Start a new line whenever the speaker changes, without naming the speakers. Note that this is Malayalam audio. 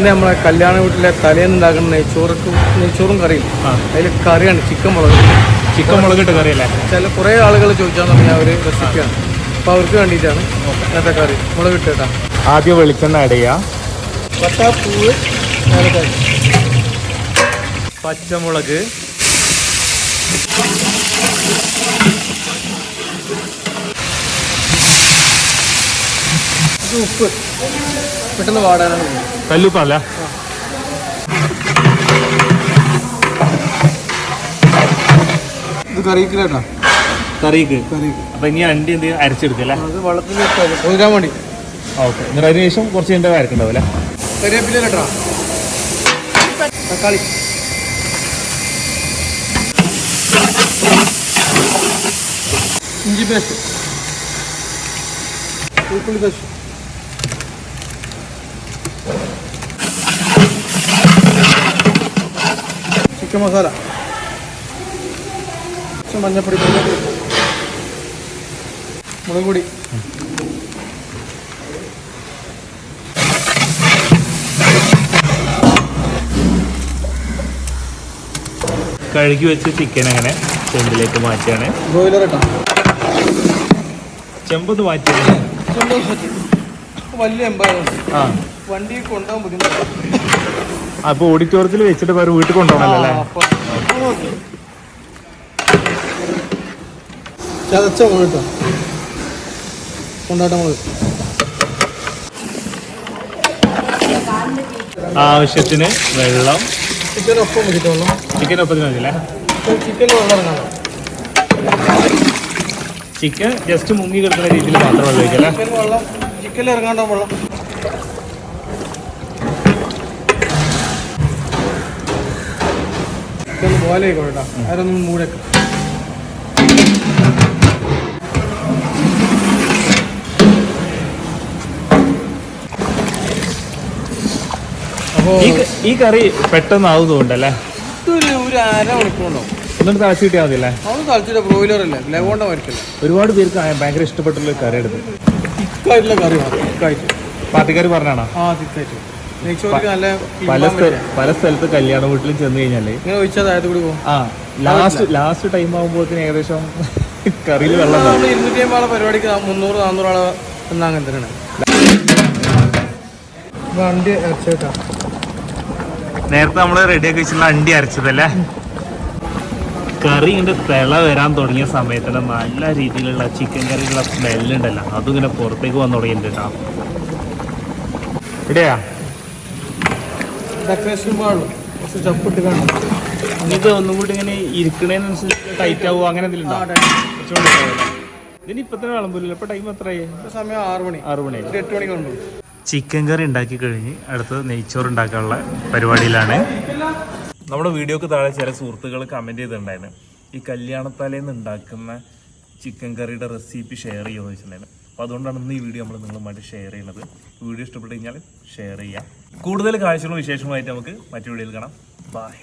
ഇന്ന് നമ്മളെ കല്യാണ വീട്ടിലെ തലേന്ന് ഉണ്ടാക്കുന്ന നെയ്ച്ചോറും നെയ്ച്ചോറും കറിയും. അതിൽ കറിയാണ് ചിക്കൻ മുളക്
ചിക്കൻ മുളകിട്ട് കറിയല്ലേ
ചില കുറേ ആളുകൾ ചോദിച്ചാൽ തുടങ്ങിയ ഒരു റെസിപ്പിയാണ് അപ്പോൾ അവർക്ക് വേണ്ടിയിട്ടാണ് ഇന്നത്തെ കറി. മുളക് ഇട്ടേട്ടാ
ആദ്യം വെളിച്ചെണ്ണ
പട്ടാപ്പൂവ് ഏലക്കായ്.
പച്ചമുളക്.
ഉപ്പ്. പെട്ടെന്ന് പാടാനാണ് പോകുന്നത്
കല്ലുപ്പല്ല
ഇത്
കറിക്ക്
കറിക്ക്.
അപ്പൊ ഇനി അണ്ടി എന്ത് ചെയ്യും? അരച്ചെടുക്കല്ലേ
അത് വെള്ളത്തിൽ വെച്ചാൽ കൊതിരാൻ വേണ്ടി.
ഓക്കെ. എന്നിട്ട് അതിന് ശേഷം കുറച്ച് കഴിഞ്ഞാൽ അരക്കുണ്ടാവില്ലേ
കരിവേപ്പില കേട്ടോ തക്കാളി. ഇഞ്ചി പേസ്റ്റ് വെളുത്തുള്ളി പേസ്റ്റ് ചിക്കൻ മസാല മഞ്ഞപ്പൊടി മുളക് പൊടി.
കഴുകി വെച്ച് ചിക്കൻ അങ്ങനെ ചെമ്പിലേക്ക് മാറ്റിയാണ്
ബ്രോയിലർ കേട്ടോ
ചെമ്പത് മാറ്റിയാണ്
വലിയ
ആ.
വണ്ടി കൊണ്ടുപോകാൻ ബുദ്ധിമുട്ടാണ്
അപ്പൊ ഓഡിറ്റോറിയത്തിൽ വെച്ചിട്ട് വേറെ വീട്ടിൽ കൊണ്ടുപോകണല്ലേ അല്ലേ?
ചതച്ച മുളക് കേട്ടോ? കൊണ്ടാട്ട
ആവശ്യത്തിന് വെള്ളം.
ചിക്കൻ വെച്ചിട്ടുള്ളൂ.
മതിയല്ലേ
വെള്ളം
ചിക്കൻ ജസ്റ്റ് മുങ്ങി കിടക്കുന്ന രീതിയിൽ മാത്രം വെള്ളം ഒഴിക്കല്ലേ
ചിക്കൻ വെള്ളം ചിക്കനിൽ ഇറങ്ങാണ്ടോ വെള്ളം അതിലൊന്നും മൂടൊക്കെ.
ഈ കറി പെട്ടെന്ന് ആവുന്നുണ്ടല്ലേ
ഇതൊരു ഒരു അര മണിക്കൂറുണ്ടാവും
എന്നിട്ട് തളച്ച് കിട്ടിയാൽ മതിയല്ലേ?
അവന് തളിച്ചിട്ട് ബ്രോയിലർ അല്ലേ ലഗോണ്ട മരിക്കില്ല
ഒരുപാട് പേർക്ക് ഭയങ്കര ഇഷ്ടപ്പെട്ടുള്ള കറി എടുത്ത്.
തിക്കായിട്ടുള്ള കറി തിക്കായിട്ട്
പാർട്ടിക്കാർ പറഞ്ഞാണോ?
ആ തിക്കായിട്ട്
പല. പല സ്ഥലത്ത് കല്യാണ വീട്ടിലും ചെന്ന്
കഴിഞ്ഞാൽ
ആ ലാസ്റ്റ് ലാസ്റ്റ് ടൈം ആകുമ്പോഴത്തേന് ഏകദേശം കറിയിൽ വെള്ളം
ഇരുന്നൂറ്റി അമ്പത് പരിപാടിക്ക് മുന്നൂറ് നാന്നൂറ് ആളെ എന്നാ അങ്ങനെ തന്നെയാണ്. വണ്ടി അരച്ചേട്ടാ
നേരത്തെ നമ്മൾ റെഡിയാക്കി വെച്ചിട്ടുള്ള അണ്ടി അരച്ചതല്ലേ? കറിന്റെ ഇങ്ങനെ തിള വരാൻ തുടങ്ങിയ സമയത്ത് നല്ല രീതിയിലുള്ള ചിക്കൻ കറിയുള്ള സ്മെല്ലുണ്ടല്ലോ അതും ഇങ്ങനെ പുറത്തേക്ക് വന്നു തുടങ്ങിയിട്ടുണ്ട് കേട്ടോ. ഇവിടെയാ
ഡെക്കറേഷൻ പാടുള്ളൂ കുറച്ച് ചപ്പിട്ട് കാണും.
ഇത് ഒന്നും കൂടി ഇങ്ങനെ ഇരിക്കണേനനുസരിച്ച് ടൈറ്റ് ആവുക അങ്ങനെ എന്തെങ്കിലും? ഇതിന് ഇപ്പൊ തന്നെ വിളമ്പില്ല ഇപ്പൊ ടൈം എത്രയായി?
സമയം ആറ് മണി.
ആറു
മണി. എട്ട് മണിക്ക് കൊണ്ടു
ചിക്കൻ കറി ഉണ്ടാക്കി കഴിഞ്ഞ് അടുത്തത് നെയ്ച്ചോറ് ഉണ്ടാക്കാനുള്ള പരിപാടിയിലാണ്. നമ്മുടെ വീഡിയോക്ക് താഴെ ചില സുഹൃത്തുക്കൾ കമന്റ് ചെയ്തിട്ടുണ്ടായിരുന്നു. ഈ കല്യാണത്തലേന്ന് ഉണ്ടാക്കുന്ന ചിക്കൻ കറിയുടെ റെസിപ്പി ഷെയർ ചെയ്യുമെന്ന് വെച്ചിട്ടുണ്ടായിരുന്നു അപ്പോൾ അതുകൊണ്ടാണ് ഇന്ന് ഈ വീഡിയോ നമ്മൾ നിങ്ങളുമായിട്ട് ഷെയർ ചെയ്യുന്നത്. വീഡിയോ ഇഷ്ടപ്പെട്ട് കഴിഞ്ഞാൽ ഷെയർ ചെയ്യാം കൂടുതൽ കാഴ്ചകളും വിശേഷങ്ങളുമായിട്ട് നമുക്ക് മറ്റു വീഡിയോയിൽ കാണാം. ബൈ